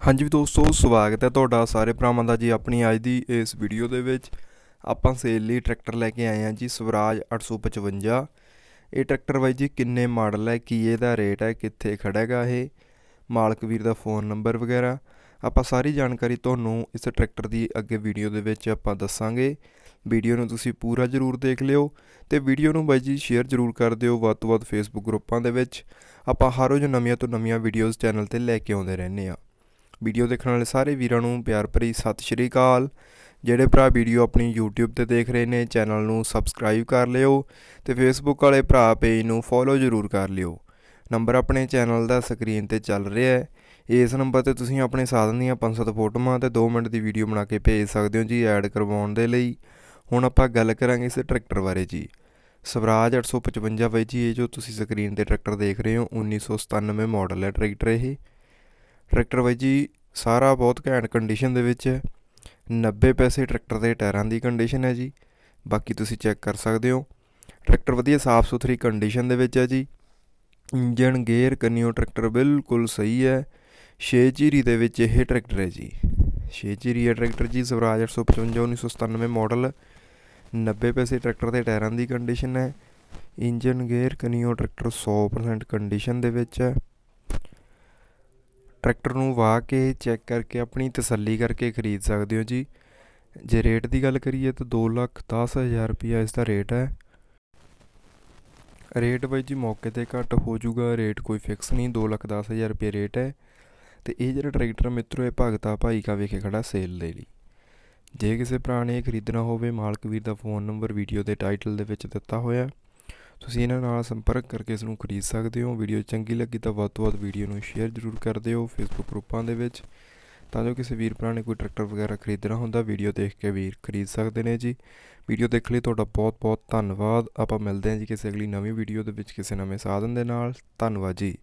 ਹਾਂਜੀ ਵੀ ਦੋਸਤੋ ਸਵਾਗਤ ਹੈ ਤੁਹਾਡਾ ਸਾਰੇ ਭਰਾਵਾਂ ਦਾ ਜੀ ਆਪਣੀ ਅੱਜ ਦੀ ਇਸ ਵੀਡੀਓ ਦੇ ਵਿੱਚ। ਆਪਾਂ ਸੇਲ ਲਈ ਟਰੈਕਟਰ ਲੈ ਕੇ ਆਏ ਹਾਂ ਜੀ, ਸਵਰਾਜ 855 ਇਹ ਟਰੈਕਟਰ ਬਾਈ ਜੀ ਕਿੰਨੇ ਮਾਡਲ ਹੈ, ਕੀ ਇਹਦਾ ਰੇਟ ਹੈ, ਕਿੱਥੇ ਖੜਾ ਹੈਗਾ ਇਹ? ਮਾਲਕ ਵੀਰ ਦਾ ਫੋਨ ਨੰਬਰ ਵਗੈਰਾ। ਆਪਾਂ ਸਾਰੀ ਜਾਣਕਾਰੀ ਤੁਹਾਨੂੰ ਇਸ ਟਰੈਕਟਰ ਦੀ ਅੱਗੇ ਵੀਡੀਓ ਦੇ ਵਿੱਚ ਆਪਾਂ ਦੱਸਾਂਗੇ। ਵੀਡੀਓ ਨੂੰ ਤੁਸੀਂ ਪੂਰਾ ਜ਼ਰੂਰ ਦੇਖ ਲਿਓ ਤੇ ਵੀਡੀਓ ਨੂੰ ਬਾਈ ਜੀ ਸ਼ੇਅਰ ਜ਼ਰੂਰ ਕਰ ਦਿਓ ਵੱਧ ਤੋਂ ਵੱਧ ਫੇਸਬੁੱਕ ਗਰੁੱਪਾਂ ਦੇ ਵਿੱਚ। ਆਪਾਂ ਹਰ ਰੋਜ਼ ਨਵੀਆਂ ਤੋਂ ਨਵੀਆਂ ਵੀਡੀਓਜ਼ ਚੈਨਲ ਤੇ ਲੈ ਕੇ ਆਉਂਦੇ ਰਹਿੰਦੇ ਆ ਵੀਡੀਓ ਦੇਖਣ ਵਾਲੇ ਸਾਰੇ ਵੀਰਾਂ ਨੂੰ ਪਿਆਰ ਭਰੀ ਸਤਿ ਸ਼੍ਰੀ ਅਕਾਲ। ਜਿਹੜੇ ਭਰਾ ਵੀਡੀਓ ਆਪਣੀ YouTube ਤੇ ਦੇਖ ਰਹੇ ਨੇ, ਚੈਨਲ ਨੂੰ ਸਬਸਕ੍ਰਾਈਬ ਕਰ ਲਿਓ ਤੇ Facebook ਵਾਲੇ ਭਰਾ ਪੇਜ ਨੂੰ ਫੋਲੋ ਜ਼ਰੂਰ ਕਰ ਲਿਓ। ਨੰਬਰ ਆਪਣੇ ਚੈਨਲ ਦਾ ਸਕਰੀਨ ਤੇ ਚੱਲ ਰਿਹਾ ਹੈ। ਇਸ ਨੰਬਰ ਤੇ ਤੁਸੀਂ ਆਪਣੇ ਸਾਧਨ ਦੀਆਂ 5-7 ਫੋਟੋਆਂ ਤੇ 2 ਮਿੰਟ ਦੀ ਵੀਡੀਓ ਬਣਾ ਕੇ ਭੇਜ ਸਕਦੇ ਹੋ ਜੀ ਐਡ ਕਰਵਾਉਣ ਦੇ ਲਈ। ਹੁਣ ਆਪਾਂ ਗੱਲ ਕਰਾਂਗੇ ਇਸ ਟਰੈਕਟਰ ਬਾਰੇ ਜੀ। ਸਵਰਾਜ 855 ਬਾਈ ਜੀ, ਇਹ ਜੋ ਤੁਸੀਂ ਸਕਰੀਨ ਤੇ ਟਰੈਕਟਰ ਦੇਖ ਰਹੇ ਹੋ 1997 ਮਾਡਲ ਹੈ ਟਰੈਕਟਰ ਇਹ। ਟਰੈਕਟਰ ਬਾਈ ਜੀ, ਸਾਰਾ ਬਹੁਤ ਘੈਂਟ ਕੰਡੀਸ਼ਨ ਦੇ ਵਿੱਚ ਹੈ। 90 ਪੈਸੇ ਟਰੈਕਟਰ ਦੇ ਟਾਇਰਾਂ ਦੀ ਕੰਡੀਸ਼ਨ ਹੈ ਜੀ। ਬਾਕੀ ਤੁਸੀਂ ਚੈੱਕ ਕਰ ਸਕਦੇ ਹੋ। ਟਰੈਕਟਰ ਵਧੀਆ ਸਾਫ਼ ਸੁਥਰੀ ਕੰਡੀਸ਼ਨ ਦੇ ਵਿੱਚ ਹੈ ਜੀ। ਇੰਜਨ ਗੇਅਰ ਕੰਨਿਓ ਟਰੈਕਟਰ ਬਿਲਕੁਲ ਸਹੀ ਹੈ। 6 ਚੀਰੀ ਦੇ ਵਿੱਚ ਇਹ ਟਰੈਕਟਰ ਹੈ ਜੀ। 6 ਚੀਰੀ ਹੈ ਟਰੈਕਟਰ ਜੀ, ਸਵਰਾਜ 855 1997 ਮਾਡਲ 90 ਪੈਸੇ ਟਰੈਕਟਰ ਦੇ ਟਾਇਰਾਂ ਦੀ ਕੰਡੀਸ਼ਨ ਹੈ। ਇੰਜਨ ਗੇਅਰ ਕੰਨਿਓ ਟਰੈਕਟਰ 100% ਕੰਡੀਸ਼ਨ ਦੇ ਵਿੱਚ ਹੈ। ਟਰੈਕਟਰ ਨੂੰ ਵਾਹ ਕੇ ਚੈੱਕ ਕਰਕੇ ਆਪਣੀ ਤਸੱਲੀ ਕਰਕੇ ਖਰੀਦ ਸਕਦੇ ਹੋ ਜੀ। ਜੇ ਰੇਟ ਦੀ ਗੱਲ ਕਰੀਏ ਤਾਂ 2 ਲੱਖ 10 ਹਜ਼ਾਰ ਰੁਪਈਆ ਇਸ ਦਾ ਰੇਟ ਹੈ। ਰੇਟ ਬਾਈ ਜੀ ਮੌਕੇ ਤੇ ਘੱਟ ਹੋ ਜਾਊਗਾ, ਰੇਟ ਕੋਈ ਫਿਕਸ ਨਹੀਂ 2 ਲੱਖ 10 ਹਜ਼ਾਰ ਰੁਪਏ ਰੇਟ ਹੈ। ਤੇ ਇਹ ਜਿਹੜਾ ਟਰੈਕਟਰ ਮਿੱਤਰੋ, ਇਹ ਭਗਤਾ ਭਾਈ ਕਾ ਵਿਖੇ ਖੜਾ ਸੇਲ ਦੇ ਲਈ। ਜੇ ਕਿਸੇ ਭਰਾ ਨੇ ਖਰੀਦਣਾ ਹੋਵੇ, ਮਾਲਕ ਵੀਰ ਦਾ ਫੋਨ ਨੰਬਰ ਵੀਡੀਓ ਦੇ ਟਾਈਟਲ ਦੇ ਵਿੱਚ ਦਿੱਤਾ ਹੋਇਆ ਤੁਸੀਂ ਇਹਨਾਂ ਨਾਲ ਸੰਪਰਕ ਕਰਕੇ ਇਸ ਨੂੰ ਖਰੀਦ ਸਕਦੇ ਹੋ। ਵੀਡੀਓ ਚੰਗੀ ਲੱਗੀ ਤਾਂ ਵੱਧ ਤੋਂ ਵੱਧ ਵੀਡੀਓ ਨੂੰ ਸ਼ੇਅਰ ਜ਼ਰੂਰ ਕਰ ਦਿਓ ਫੇਸਬੁੱਕ ਗਰੁੱਪਾਂ ਦੇ ਵਿੱਚ, ਤਾਂ ਜੋ ਕਿਸੇ ਵੀਰ ਭਰਾ ਨੇ ਕੋਈ ਟਰੈਕਟਰ ਵਗੈਰਾ ਖਰੀਦਣਾ ਹੁੰਦਾ, ਵੀਡੀਓ ਦੇਖ ਕੇ ਵੀਰ ਖਰੀਦ ਸਕਦੇ ਨੇ ਜੀ। ਵੀਡੀਓ ਦੇਖਣ ਲਈ ਤੁਹਾਡਾ ਬਹੁਤ ਬਹੁਤ ਧੰਨਵਾਦ। ਆਪਾਂ ਮਿਲਦੇ ਹਾਂ ਜੀ ਕਿਸੇ ਅਗਲੀ ਨਵੀਂ ਵੀਡੀਓ ਦੇ ਵਿੱਚ ਕਿਸੇ ਨਵੇਂ ਸਾਧਨ ਦੇ ਨਾਲ। ਧੰਨਵਾਦ ਜੀ।